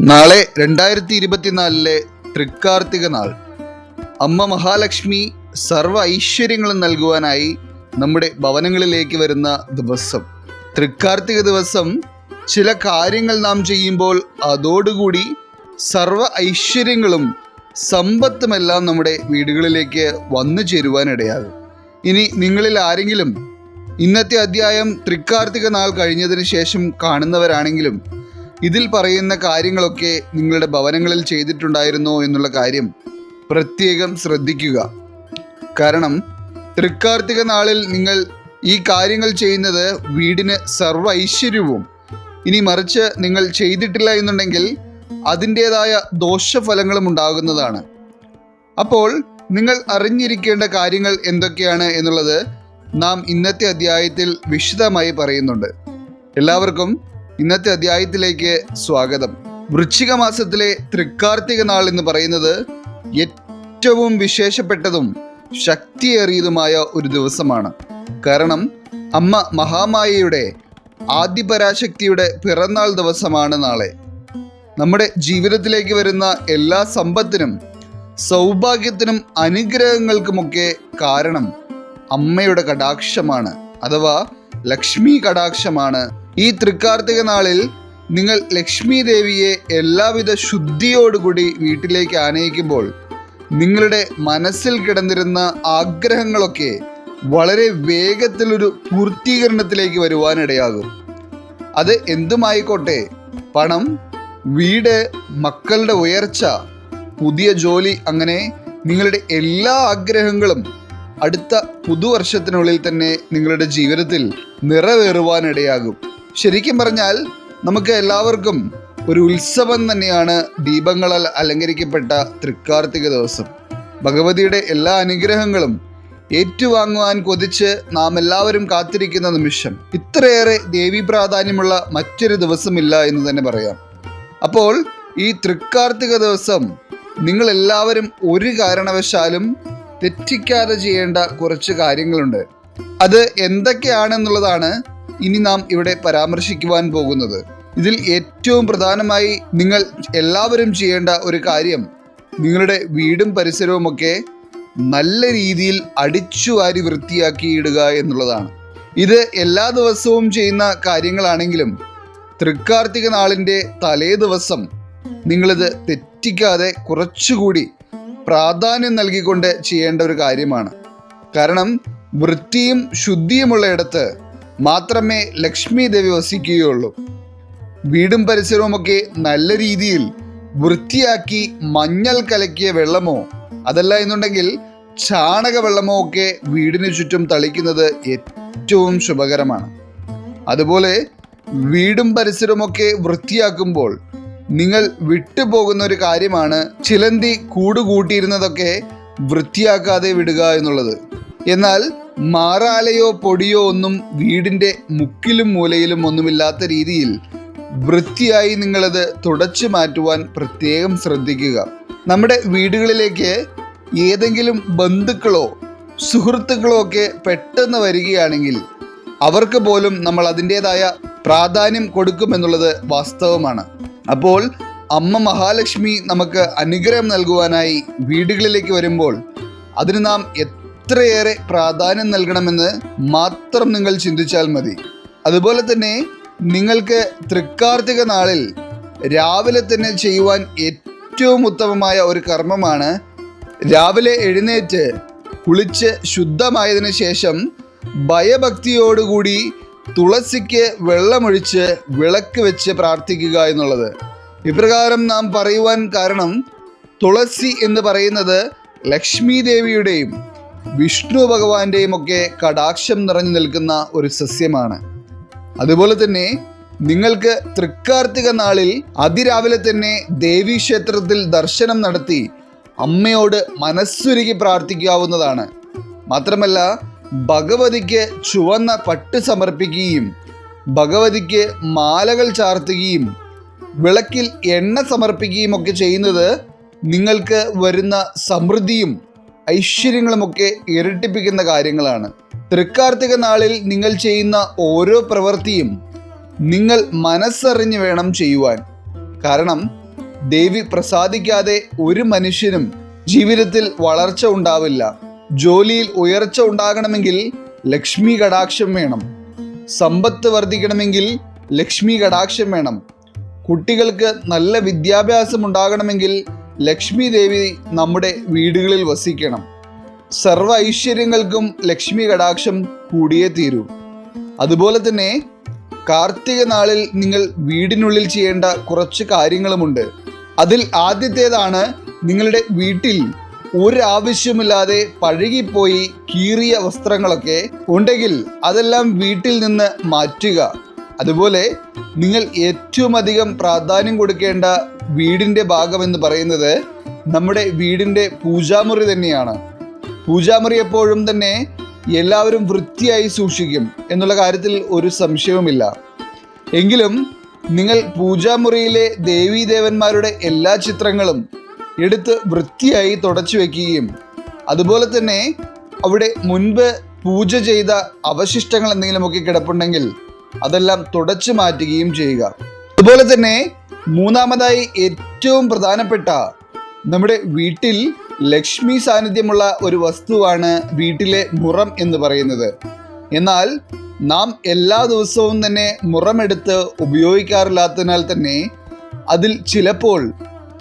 നാളെ രണ്ടായിരത്തി ഇരുപത്തിനാലിലെ തൃക്കാർത്തിക നാൾ. അമ്മ മഹാലക്ഷ്മി സർവ ഐശ്വര്യങ്ങളും നൽകുവാനായി നമ്മുടെ ഭവനങ്ങളിലേക്ക് വരുന്ന ദിവസം. തൃക്കാർത്തിക ദിവസം ചില കാര്യങ്ങൾ നാം ചെയ്യുമ്പോൾ അതോടുകൂടി സർവ ഐശ്വര്യങ്ങളും സമ്പത്തുമെല്ലാം നമ്മുടെ വീടുകളിലേക്ക് വന്നു ചേരുവാനിടയാകും. ഇനി നിങ്ങളിൽ ആരെങ്കിലും ഇന്നത്തെ അധ്യായം തൃക്കാർത്തിക നാൾ കഴിഞ്ഞതിന് ശേഷം കാണുന്നവരാണെങ്കിലും ഇതിൽ പറയുന്ന കാര്യങ്ങളൊക്കെ നിങ്ങളുടെ ഭവനങ്ങളിൽ ചെയ്തിട്ടുണ്ടായിരുന്നോ എന്നുള്ള കാര്യം പ്രത്യേകം ശ്രദ്ധിക്കുക. കാരണം തൃക്കാർത്തിക നാളിൽ നിങ്ങൾ ഈ കാര്യങ്ങൾ ചെയ്യുന്നത് വീടിന് സർവ ഐശ്വര്യവും. ഇനി മറിച്ച് നിങ്ങൾ ചെയ്തിട്ടില്ല എന്നുണ്ടെങ്കിൽ അതിന്റെതായ ദോഷഫലങ്ങളും ഉണ്ടാകുന്നതാണ്. അപ്പോൾ നിങ്ങൾ അറിഞ്ഞിരിക്കേണ്ട കാര്യങ്ങൾ എന്തൊക്കെയാണ് എന്നുള്ളത് നാം ഇന്നത്തെ അധ്യായത്തിൽ വിശദമായി പറയുന്നുണ്ട്. എല്ലാവർക്കും ഇന്നത്തെ അധ്യായത്തിലേക്ക് സ്വാഗതം. വൃശ്ചിക മാസത്തിലെ തൃക്കാർത്തിക നാൾ എന്ന് പറയുന്നത് ഏറ്റവും വിശേഷപ്പെട്ടതും ശക്തിയേറിയതുമായ ഒരു ദിവസമാണ്. കാരണം അമ്മ മഹാമായയുടെ ആദിപരാശക്തിയുടെ പിറന്നാൾ ദിവസമാണ് നാളെ. നമ്മുടെ ജീവിതത്തിലേക്ക് വരുന്ന എല്ലാ സമ്പത്തിനും സൗഭാഗ്യത്തിനും അനുഗ്രഹങ്ങൾക്കുമൊക്കെ കാരണം അമ്മയുടെ കടാക്ഷമാണ്. അഥവാ ലക്ഷ്മി കടാക്ഷമാണ് ഈ തൃക്കാർത്തിക നാളിൽ നിങ്ങൾ ലക്ഷ്മി ദേവിയെ എല്ലാവിധ ശുദ്ധിയോടുകൂടി വീട്ടിലേക്ക് ആനയിക്കുമ്പോൾ നിങ്ങളുടെ മനസ്സിൽ കിടന്നിരുന്ന ആഗ്രഹങ്ങളൊക്കെ വളരെ വേഗത്തിലൊരു പൂർത്തീകരണത്തിലേക്ക് വരുവാനിടയാകും. അത് എന്തുമായിക്കോട്ടെ? പണം വീട് മക്കളുടെ ഉയർച്ച പുതിയ ജോലി അങ്ങനെ നിങ്ങളുടെ എല്ലാ ആഗ്രഹങ്ങളും അടുത്ത പുതുവർഷത്തിനുള്ളിൽ തന്നെ നിങ്ങളുടെ ജീവിതത്തിൽ നിറവേറുവാനിടയാകും. ശരിക്കും പറഞ്ഞാൽ നമുക്ക് എല്ലാവർക്കും ഒരു ഉത്സവം തന്നെയാണ് ദീപങ്ങളാൽ അലങ്കരിക്കപ്പെട്ട തൃക്കാർത്തിക ദിവസം. ഭഗവതിയുടെ എല്ലാ അനുഗ്രഹങ്ങളും ഏറ്റുവാങ്ങുവാൻ കൊതിച്ച് നാം എല്ലാവരും കാത്തിരിക്കുന്ന നിമിഷം ഇത്രയേറെ ദേവി പ്രാധാന്യമുള്ള മറ്റൊരു ദിവസമില്ല എന്ന് തന്നെ പറയാം. അപ്പോൾ ഈ തൃക്കാർത്തിക ദിവസം നിങ്ങൾ എല്ലാവരും ഒരു കാരണവശാലും തെറ്റിക്കാതെ ചെയ്യേണ്ട കുറച്ച് കാര്യങ്ങളുണ്ട്. അത് എന്തൊക്കെയാണെന്നുള്ളതാണ് ഇനി നാം ഇവിടെ പരാമർശിക്കുവാൻ പോകുന്നത്. ഇതിൽ ഏറ്റവും പ്രധാനമായി നിങ്ങൾ എല്ലാവരും ചെയ്യേണ്ട ഒരു കാര്യം നിങ്ങളുടെ വീടും പരിസരവുമൊക്കെ നല്ല രീതിയിൽ അടിച്ചു വാരി വൃത്തിയാക്കി ഇടുക എന്നുള്ളതാണ്. ഇത് എല്ലാ ദിവസവും ചെയ്യുന്ന കാര്യങ്ങളാണെങ്കിലും തൃക്കാർത്തിക നാളിന്റെ തലേ ദിവസം നിങ്ങളിത് തെറ്റിക്കാതെ കുറച്ചുകൂടി പ്രാധാന്യം നൽകിക്കൊണ്ട് ചെയ്യേണ്ട ഒരു കാര്യമാണ്. കാരണം വൃത്തിയും ശുദ്ധിയുമുള്ള ഇടത്ത് മാത്രമേ ലക്ഷ്മി ദേവി വസിക്കുകയുള്ളൂ. വീടും പരിസരവുമൊക്കെ നല്ല രീതിയിൽ വൃത്തിയാക്കി മഞ്ഞൾ കലക്കിയ വെള്ളമോ അതല്ല എന്നുണ്ടെങ്കിൽ ചാണക വെള്ളമോ ഒക്കെ വീടിനു ചുറ്റും തളിക്കുന്നത് ഏറ്റവും ശുഭകരമാണ്. അതുപോലെ വീടും പരിസരമൊക്കെ വൃത്തിയാക്കുമ്പോൾ നിങ്ങൾ വിട്ടുപോകുന്ന ഒരു കാര്യമാണ് ചിലന്തി കൂടുകൂട്ടിയിരുന്നതൊക്കെ വൃത്തിയാക്കാതെ വിടുക എന്നുള്ളത്. എന്നാൽ മാറാലയോ പൊടിയോ ഒന്നും വീടിന്റെ മുക്കിലും മൂലയിലും ഒന്നുമില്ലാത്ത രീതിയിൽ വൃത്തിയായി നിങ്ങളത് തുടച്ചു മാറ്റുവാൻ പ്രത്യേകം ശ്രദ്ധിക്കുക. നമ്മുടെ വീടുകളിലേക്ക് ഏതെങ്കിലും ബന്ധുക്കളോ സുഹൃത്തുക്കളോ ഒക്കെ പെട്ടെന്ന് വരികയാണെങ്കിൽ അവർക്ക് പോലും നമ്മൾ അതിന്റേതായ പ്രാധാന്യം കൊടുക്കുമെന്നുള്ളത് വാസ്തവമാണ്. അപ്പോൾ അമ്മ മഹാലക്ഷ്മി നമുക്ക് അനുഗ്രഹം നൽകുവാനായി വീടുകളിലേക്ക് വരുമ്പോൾ അതിന് നാം എത്രയേറെ പ്രാധാന്യം നൽകണമെന്ന് മാത്രം നിങ്ങൾ ചിന്തിച്ചാൽ മതി. അതുപോലെ തന്നെ നിങ്ങൾക്ക് തൃക്കാർത്തിക നാളിൽ രാവിലെ തന്നെ ചെയ്യുവാൻ ഏറ്റവും ഉത്തമമായ ഒരു കർമ്മമാണ് രാവിലെ എഴുന്നേറ്റ് കുളിച്ച് ശുദ്ധമായതിനു ശേഷം ഭയഭക്തിയോടുകൂടി തുളസിക്ക് വെള്ളമൊഴിച്ച് വിളക്ക് വെച്ച് പ്രാർത്ഥിക്കുക എന്നുള്ളത്. ഇപ്രകാരം നാം പറയുവാൻ കാരണം തുളസി എന്ന് പറയുന്നത് ലക്ഷ്മി ദേവിയുടെയും വിഷ്ണു ഭഗവാന്റെയും ഒക്കെ കടാക്ഷം നിറഞ്ഞു നിൽക്കുന്ന ഒരു സസ്യമാണ്. അതുപോലെ തന്നെ നിങ്ങൾക്ക് തൃക്കാർത്തിക നാളിൽ അതിരാവിലെ തന്നെ ദേവീക്ഷേത്രത്തിൽ ദർശനം നടത്തി അമ്മയോട് മനസ്സുരുകി പ്രാർത്ഥിക്കാവുന്നതാണ്. മാത്രമല്ല ഭഗവതിക്ക് ചുവന്ന പട്ട് സമർപ്പിക്കുകയും ഭഗവതിക്ക് മാലകൾ ചാർത്തുകയും വിളക്കിൽ എണ്ണ സമർപ്പിക്കുകയും ഒക്കെ ചെയ്യുന്നത് നിങ്ങൾക്ക് വരുന്ന സമൃദ്ധിയും ഐശ്വര്യങ്ങളുമൊക്കെ ഇരട്ടിപ്പിക്കുന്ന കാര്യങ്ങളാണ്. തൃക്കാർത്തിക നാളിൽ നിങ്ങൾ ചെയ്യുന്ന ഓരോ പ്രവൃത്തിയും നിങ്ങൾ മനസ്സറിഞ്ഞ് വേണം ചെയ്യുവാൻ. കാരണം ദേവി പ്രസാദിക്കാതെ ഒരു മനുഷ്യനും ജീവിതത്തിൽ വളർച്ച ഉണ്ടാവില്ല. ജോലിയിൽ ഉയർച്ച ഉണ്ടാകണമെങ്കിൽ ലക്ഷ്മി കടാക്ഷം വേണം. സമ്പത്ത് വർദ്ധിക്കണമെങ്കിൽ ലക്ഷ്മി കടാക്ഷം വേണം. കുട്ടികൾക്ക് നല്ല വിദ്യാഭ്യാസം ഉണ്ടാകണമെങ്കിൽ ലക്ഷ്മി ദേവി നമ്മുടെ വീടുകളിൽ വസിക്കണം. സർവ ഐശ്വര്യങ്ങൾക്കും ലക്ഷ്മി കടാക്ഷം കൂടിയേ തീരൂ. അതുപോലെ തന്നെ കാർത്തിക നാളിൽ നിങ്ങൾ വീടിനുള്ളിൽ ചെയ്യേണ്ട കുറച്ച് കാര്യങ്ങളുമുണ്ട്. അതിൽ ആദ്യത്തേതാണ് നിങ്ങളുടെ വീട്ടിൽ ഒരാവശ്യമില്ലാതെ പഴകിപ്പോയി കീറിയ വസ്ത്രങ്ങളൊക്കെ ഉണ്ടെങ്കിൽ അതെല്ലാം വീട്ടിൽ നിന്ന് മാറ്റുക. അതുപോലെ നിങ്ങൾ ഏറ്റവും അധികം പ്രാധാന്യം കൊടുക്കേണ്ട വീടിന്റെ ഭാഗം എന്ന് പറയുന്നത് നമ്മുടെ വീടിന്റെ പൂജാമുറി തന്നെയാണ്. പൂജാമുറി എപ്പോഴും തന്നെ എല്ലാവരും വൃത്തിയായി സൂക്ഷിക്കും എന്നുള്ള കാര്യത്തിൽ ഒരു സംശയവുമില്ല. എങ്കിലും നിങ്ങൾ പൂജാമുറിയിലെ ദേവീദേവന്മാരുടെ എല്ലാ ചിത്രങ്ങളും എടുത്ത് വൃത്തിയായി തുടച്ചു വയ്ക്കുകയും അതുപോലെ തന്നെ അവിടെ മുൻപ് പൂജ ചെയ്ത അവശിഷ്ടങ്ങൾ എന്തെങ്കിലുമൊക്കെ കിടപ്പുണ്ടെങ്കിൽ അതെല്ലാം തുടച്ചു മാറ്റുകയും ചെയ്യുക. അതുപോലെ തന്നെ മൂന്നാമതായി ഏറ്റവും പ്രധാനപ്പെട്ട നമ്മുടെ വീട്ടിൽ ലക്ഷ്മി സാന്നിധ്യമുള്ള ഒരു വസ്തുവാണ് വീട്ടിലെ മുറം എന്ന് പറയുന്നത്. എന്നാൽ നാം എല്ലാ ദിവസവും തന്നെ മുറമെടുത്ത് ഉപയോഗിക്കാറില്ലാത്തതിനാൽ തന്നെ അതിൽ ചിലപ്പോൾ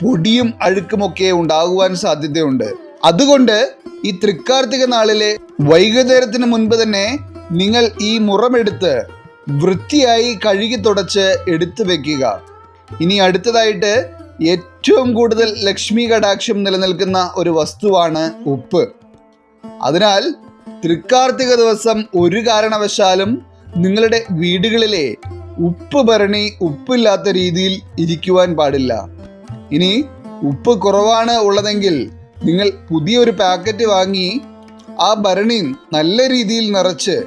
പൊടിയും അഴുക്കുമൊക്കെ ഉണ്ടാകുവാൻ സാധ്യതയുണ്ട്. അതുകൊണ്ട് ഈ തൃക്കാർത്തിക നാളിലെ വൈകുന്നേരത്തിന് മുൻപ് തന്നെ നിങ്ങൾ ഈ മുറമെടുത്ത് വൃത്തിയായി കഴുകി തുടച്ച് എടുത്തു വെക്കുക. ഇനി അടുത്തതായിട്ട് ഏറ്റവും കൂടുതൽ ലക്ഷ്മി കടാക്ഷം നിലനിൽക്കുന്ന ഒരു വസ്തുവാണ് ഉപ്പ്. അതിനാൽ തൃക്കാർത്തിക ദിവസം ഒരു കാരണവശാലും നിങ്ങളുടെ വീടുകളിലെ ഉപ്പ് ഭരണി ഉപ്പില്ലാത്ത രീതിയിൽ ഇരിക്കുവാൻ പാടില്ല. ഇനി ഉപ്പ് കുറവാണ് ഉള്ളതെങ്കിൽ നിങ്ങൾ പുതിയൊരു പാക്കറ്റ് വാങ്ങി ആ ഭരണി നല്ല രീതിയിൽ നിറച്ച്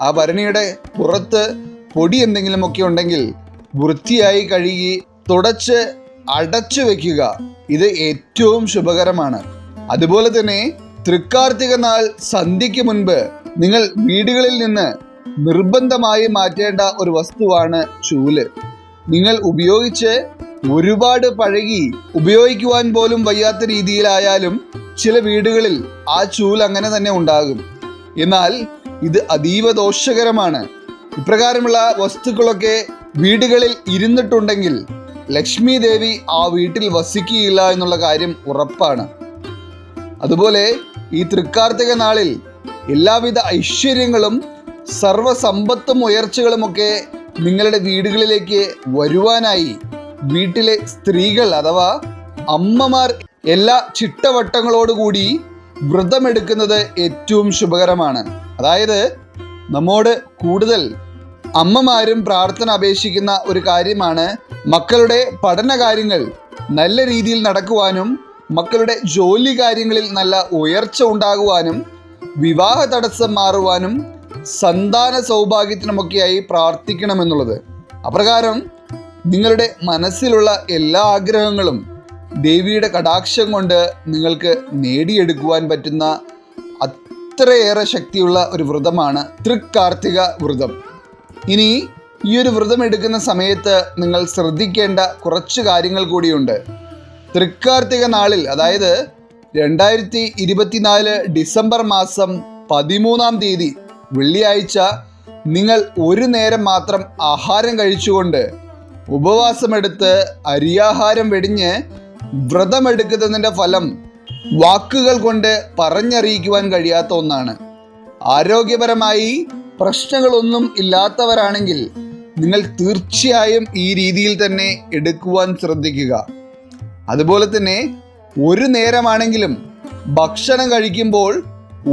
ആ ഭരണിയുടെ പുറത്ത് പൊടി എന്തെങ്കിലുമൊക്കെ ഉണ്ടെങ്കിൽ വൃത്തിയായി കഴുകി തുടച്ച് അടച്ചു വെക്കുക. ഇത് ഏറ്റവും ശുഭകരമാണ്. അതുപോലെ തന്നെ തൃക്കാർത്തിക നാൾ സന്ധ്യയ്ക്ക് മുൻപ് നിങ്ങൾ വീടുകളിൽ നിന്ന് നിർബന്ധമായി മാറ്റേണ്ട ഒരു വസ്തുവാണ് ചൂൽ. നിങ്ങൾ ഉപയോഗിച്ച് ഒരുപാട് പഴകി ഉപയോഗിക്കുവാൻ പോലും വയ്യാത്ത രീതിയിലായാലും ചില വീടുകളിൽ ആ ചൂൽ അങ്ങനെ തന്നെ ഉണ്ടാകും. എന്നാൽ ഇത് അതീവ ദോഷകരമാണ്. ഇപ്രകാരമുള്ള വസ്തുക്കളൊക്കെ വീടുകളിൽ ഇരുന്നിട്ടുണ്ടെങ്കിൽ ലക്ഷ്മി ദേവി ആ വീട്ടിൽ വസിക്കുകയില്ല എന്നുള്ള കാര്യം ഉറപ്പാണ്. അതുപോലെ ഈ തൃക്കാർത്തിക നാളിൽ എല്ലാവിധ ഐശ്വര്യങ്ങളും സർവസമ്പത്തും ഉയർച്ചകളുമൊക്കെ നിങ്ങളുടെ വീടുകളിലേക്ക് വരുവാനായി വീട്ടിലെ സ്ത്രീകൾ അഥവാ അമ്മമാർ എല്ലാ ചിട്ടവട്ടങ്ങളോടുകൂടി വ്രതമെടുക്കുന്നത് ഏറ്റവും ശുഭകരമാണ്. അതായത് നമ്മോട് കൂടുതൽ അമ്മമാരും പ്രാർത്ഥന അപേക്ഷിക്കുന്ന ഒരു കാര്യമാണ് മക്കളുടെ പഠന കാര്യങ്ങൾ നല്ല രീതിയിൽ നടക്കുവാനും മക്കളുടെ ജോലി കാര്യങ്ങളിൽ നല്ല ഉയർച്ച ഉണ്ടാകുവാനും വിവാഹ തടസ്സം മാറുവാനും സന്താന സൗഭാഗ്യത്തിനുമൊക്കെയായി പ്രാർത്ഥിക്കണമെന്നുള്ളത്. അപ്രകാരം നിങ്ങളുടെ മനസ്സിലുള്ള എല്ലാ ആഗ്രഹങ്ങളും ദേവിയുടെ കടാക്ഷം കൊണ്ട് നിങ്ങൾക്ക് നേടിയെടുക്കുവാൻ പറ്റുന്ന അത്രയേറെ ശക്തിയുള്ള ഒരു വ്രതമാണ് തൃക്കാർത്തിക വ്രതം. ഇനി ഈ ഒരു വ്രതം എടുക്കുന്ന സമയത്ത് നിങ്ങൾ ശ്രദ്ധിക്കേണ്ട കുറച്ച് കാര്യങ്ങൾ കൂടിയുണ്ട്. തൃക്കാർത്തിക നാളിൽ അതായത് രണ്ടായിരത്തി ഇരുപത്തിനാല് ഡിസംബർ മാസം പതിമൂന്നാം തീയതി വെള്ളിയാഴ്ച നിങ്ങൾ ഒരു നേരം മാത്രം ആഹാരം കഴിച്ചുകൊണ്ട് ഉപവാസമെടുത്ത് അരിയാഹാരം വെടിഞ്ഞ് വ്രതമെടുക്കുന്നതിന്റെ ഫലം വാക്കുകൾ കൊണ്ട് പറഞ്ഞറിയിക്കുവാൻ കഴിയാത്ത ഒന്നാണ്. ആരോഗ്യപരമായി പ്രശ്നങ്ങളൊന്നും ഇല്ലാത്തവരാണെങ്കിൽ നിങ്ങൾ തീർച്ചയായും ഈ രീതിയിൽ തന്നെ എടുക്കുവാൻ ശ്രദ്ധിക്കുക. അതുപോലെ തന്നെ ഒരു നേരമാണെങ്കിലും ഭക്ഷണം കഴിക്കുമ്പോൾ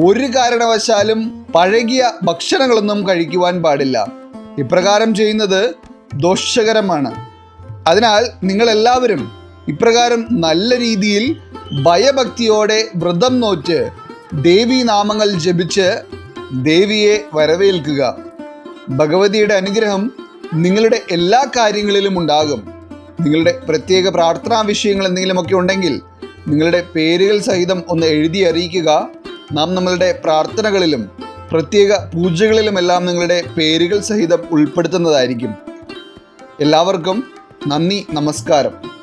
ഒരു കാരണവശാലും പഴകിയ ഭക്ഷണങ്ങളൊന്നും കഴിക്കുവാൻ പാടില്ല. ഇപ്രകാരം ചെയ്യുന്നത് ദോഷകരമാണ്. അതിനാൽ നിങ്ങളെല്ലാവരും ഇപ്രകാരം നല്ല രീതിയിൽ ഭയഭക്തിയോടെ വ്രതം നോറ്റ് ദേവീനാമങ്ങൾ ജപിച്ച് ദേവിയെ വരവേൽക്കുക. ഭഗവതിയുടെ അനുഗ്രഹം നിങ്ങളുടെ എല്ലാ കാര്യങ്ങളിലും ഉണ്ടാകും. നിങ്ങളുടെ പ്രത്യേക പ്രാർത്ഥനാ വിഷയങ്ങൾ എന്തെങ്കിലുമൊക്കെ ഉണ്ടെങ്കിൽ നിങ്ങളുടെ പേരുകൾ സഹിതം ഒന്ന് എഴുതി അറിയിക്കുക. നാം നമ്മളുടെ പ്രാർത്ഥനകളിലും പ്രത്യേക പൂജകളിലുമെല്ലാം നിങ്ങളുടെ പേരുകൾ സഹിതം ഉൾപ്പെടുത്തുന്നതായിരിക്കും. എല്ലാവർക്കും നന്ദി നമസ്കാരം.